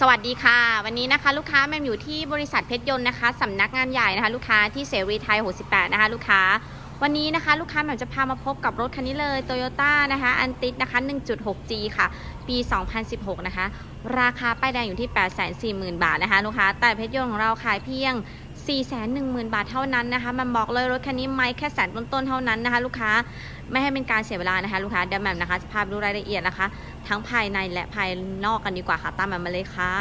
สวัสดีค่ะ วันนี้นะคะลูกค้าแมมอยู่ที่บริษัทเพชรยนต์นะคะสำนักงานใหญ่นะคะ ลูกค้าที่เสรีไทย 68 นะคะ ลูกค้า วันนี้นะคะลูกค้าแมมจะพามาพบกับรถคันนี้เลย Toyota นะคะอันติดนะคะ 1.6G ค่ะ ปี 2016 นะคะ ราคาป้ายแดงอยู่ที่ 840,000 บาทนะคะ ลูกค้าแต่เพชรยนต์ของเราขายเพียง 410,000 บาทเท่านั้นนะคะมันบอกเลยรถคันนี้ไม่แค่แสนต้นๆเท่านั้นนะคะ ลูกค้าไม่ให้เป็นการเสียเวลานะคะ ลูกค้าเดี๋ยวแมมนะคะจะพาไปดูรายละเอียดนะคะ ทั้งภายในและภายนอกกันดีกว่าค่ะตามแมมมาเลยค่ะ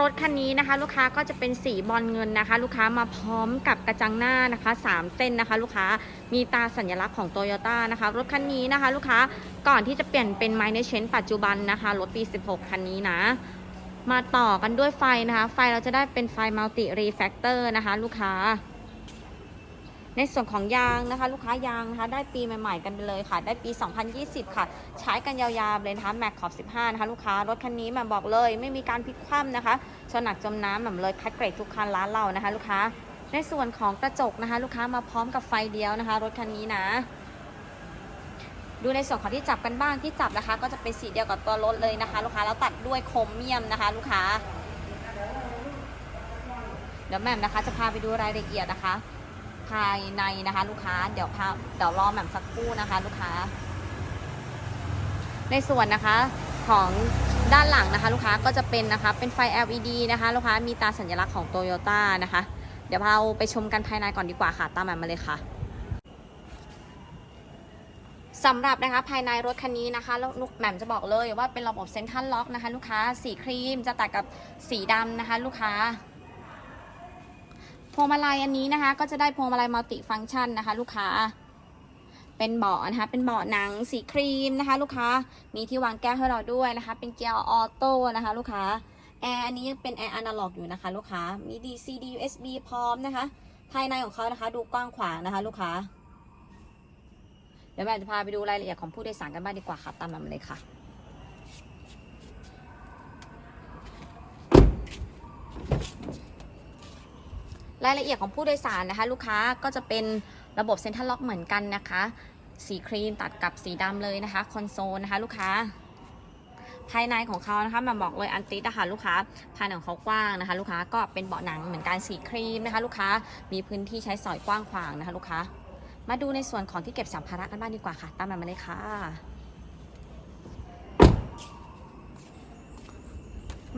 รถคันนี้นะคะ ลูกค้าก็จะเป็นสีบอลเงินนะคะ ลูกค้ามาพร้อมกับกระจังหน้านะคะ 3 เส้นนะคะ ลูกค้ามีตาสัญลักษณ์ของโตโยต้านะคะ รถคันนี้นะคะ ลูกค้าก่อนที่จะเปลี่ยนเป็นไมเนเชนปัจจุบันนะคะรถปี 16 คันนี้นะ มาต่อกันด้วยไฟนะคะ ไฟเราจะได้เป็นไฟมัลติรีแฟกเตอร์นะคะลูกค้า ในส่วนของยางนะคะ ลูกค้ายางนะคะ ได้ปีใหม่ ๆ กันไปเลยค่ะ ได้ปี 2020 ค่ะ ใช้กันยาวๆเลยนะคะแม็กขอบ 15 นะคะ ลูกค้ารถคันนี้มาบอกเลย ไม่มีการพลิกคว่ำนะคะชนหนักจมน้ำแบบเลยคัดเกรดทุกคันร้านเรานะคะ ลูกค้า ในส่วนของกระจกนะคะ ลูกค้ามาพร้อมกับไฟเดียวนะคะ รถคันนี้นะ ดูในส่วนของที่จับกันบ้างที่จับนะคะ ก็จะเป็นสีเดียวกับตัวรถเลยนะคะ ลูกค้าแล้วตัดด้วยโครเมียมนะคะ ลูกค้า เดี๋ยวแหม่มนะคะ จะพาไปดูรายละเอียดนะคะ ภายในนะคะ ลูกค้าเดี๋ยวพาเดี๋ยวรอแหม่มสักครู่นะคะ ลูกค้า ในส่วนนะคะของด้านหลังนะคะลูกค้าก็จะเป็นนะคะเป็นไฟ LED นะคะลูกค้ามีตาสัญลักษณ์ของโตโยต้านะคะ เดี๋ยวเราไปชมกันภายในก่อนดีกว่าค่ะ ตามแหม่มมาเลยค่ะ สำหรับนะคะภายในรถคันนี้นะคะลูกแหม่มจะบอกเลยว่าเป็นระบบเซ็นทรัลล็อกนะคะลูกค้าสีครีมจะตัดกับสีดำนะคะลูกค้าพวงมาลัยอันนี้นะคะ ก็จะได้พวงมาลัยมัลติฟังก์ชันนะคะ ลูกค้า เป็นเบาะนะคะ เป็นเบาะหนังสีครีมนะคะ ลูกค้ามีที่วางแก้วให้เราด้วยนะคะ เป็นเกียร์ออโต้นะคะ ลูกค้าแอร์อันนี้ยังเป็นแอร์อนาล็อกอยู่นะคะ ลูกค้ามี DC USB พร้อมนะคะ ภายในของเขานะคะ ดูกว้างขวางนะคะ ลูกค้า ดี๋ยวแม่จะพาไปดูรายละเอียดของผู้โดยสารกันบ้างดีกว่าค่ะ ตามมาเลยค่ะรายละเอียดของผู้โดยสารนะคะ ลูกค้าก็จะเป็นระบบเซ็นทรัลล็อกเหมือนกันนะคะ สีครีมตัดกับสีดำเลยนะคะคอนโซลนะคะ ลูกค้า ภายในของเขานะคะมาบอกเลยอันติดนะคะลูกค้าภายในของเขากว้างนะคะ ลูกค้าก็เป็นเบาะหนังเหมือนกันสีครีมนะคะ ลูกค้ามีพื้นที่ใช้สอยกว้างขวางนะคะ ลูกค้า มาดูในส่วนของที่เก็บสัมภาระกันบ้างดีกว่าค่ะ ตามมาเลยค่ะ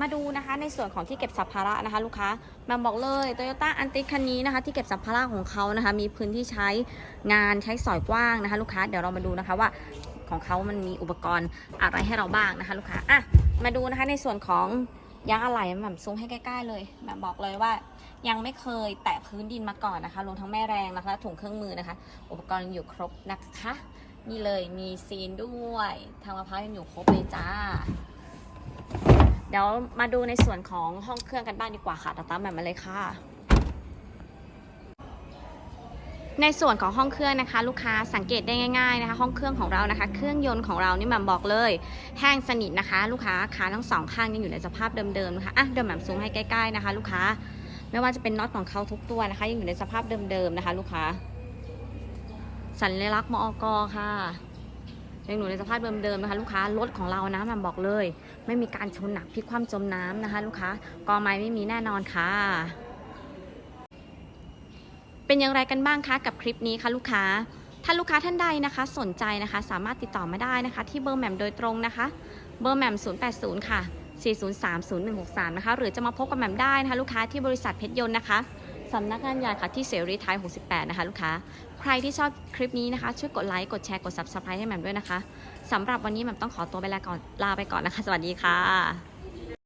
มาดูนะคะในส่วนของที่เก็บสัมภาระนะคะ ลูกค้า มาบอกเลยโตโยต้าอันติคันนี้นะคะ ที่เก็บสัมภาระของเขานะคะ มีพื้นที่ใช้งานใช้สอยกว้างนะคะ ลูกค้า เดี๋ยวเรามาดูนะคะว่าของเขามันมีอุปกรณ์อะไรให้เราบ้างนะคะ ลูกค้า อะ มาดูนะคะในส่วนของ ยางอะไหล่แบบซูมให้ใกล้ๆเลยแบบบอกเลยว่า ยังไม่เคยแตะพื้นดินมาก่อนนะคะรวมทั้งแม่แรงนะคะถุงเครื่องมือนะคะ อุปกรณ์ยังอยู่ครบนะคะนี่เลยมีซีนด้วยทางมะพร้าวยังอยู่ครบเลยจ้า เดี๋ยวมาดูในส่วนของห้องเครื่องกันบ้างดีกว่าค่ะตามแบบมาเลยค่ะ ในส่วนของห้องเครื่องนะคะ ลูกค้าสังเกตได้ง่ายๆนะคะ ห้องเครื่องของเรานะคะ เครื่องยนต์ของเรานี่แหม่มบอกเลย แห้งสนิทนะคะ ลูกค้าขาทั้งสองข้างยังอยู่ในสภาพเดิมๆนะคะอะเดี๋ยวแหม่มซูมให้ใกล้ๆนะคะ ลูกค้าไม่ว่าจะเป็นน็อตของเขาทุกตัวนะคะ ยังอยู่ในสภาพเดิมๆนะคะ ลูกค้า สัญลักษณ์มอกค่ะยังอยู่ในสภาพเดิมๆนะคะ ลูกค้ารถของเรานะแหม่มบอกเลย ไม่มีการชนหนักพลิกคว่ำจมน้ำนะคะ ลูกค้ากอไม้ไม่มีแน่นอนค่ะ เป็นอย่างไรกันบ้างคะกับคลิปนี้คะลูกค้า ถ้าลูกค้าท่านใดนะคะ สนใจนะคะ สามารถติดต่อมาได้นะคะ ที่เบอร์แหม่มโดยตรงนะคะ เบอร์แหม่ม080 ค่ะ 4030163 นะคะ หรือจะมาพบกับแหม่มได้นะคะ ลูกค้าที่บริษัทเพชรยนต์นะคะสำนักงานใหญ่ค่ะที่เสรีไทย 68 นะคะลูกค้า ใครที่ชอบคลิปนี้นะคะ ช่วยกดไลค์ กดแชร์ กด subscribe ให้แหม่มด้วยนะคะสำหรับวันนี้แหม่มต้องขอตัวไปลาก่อนลาไปก่อนนะคะ สวัสดีค่ะ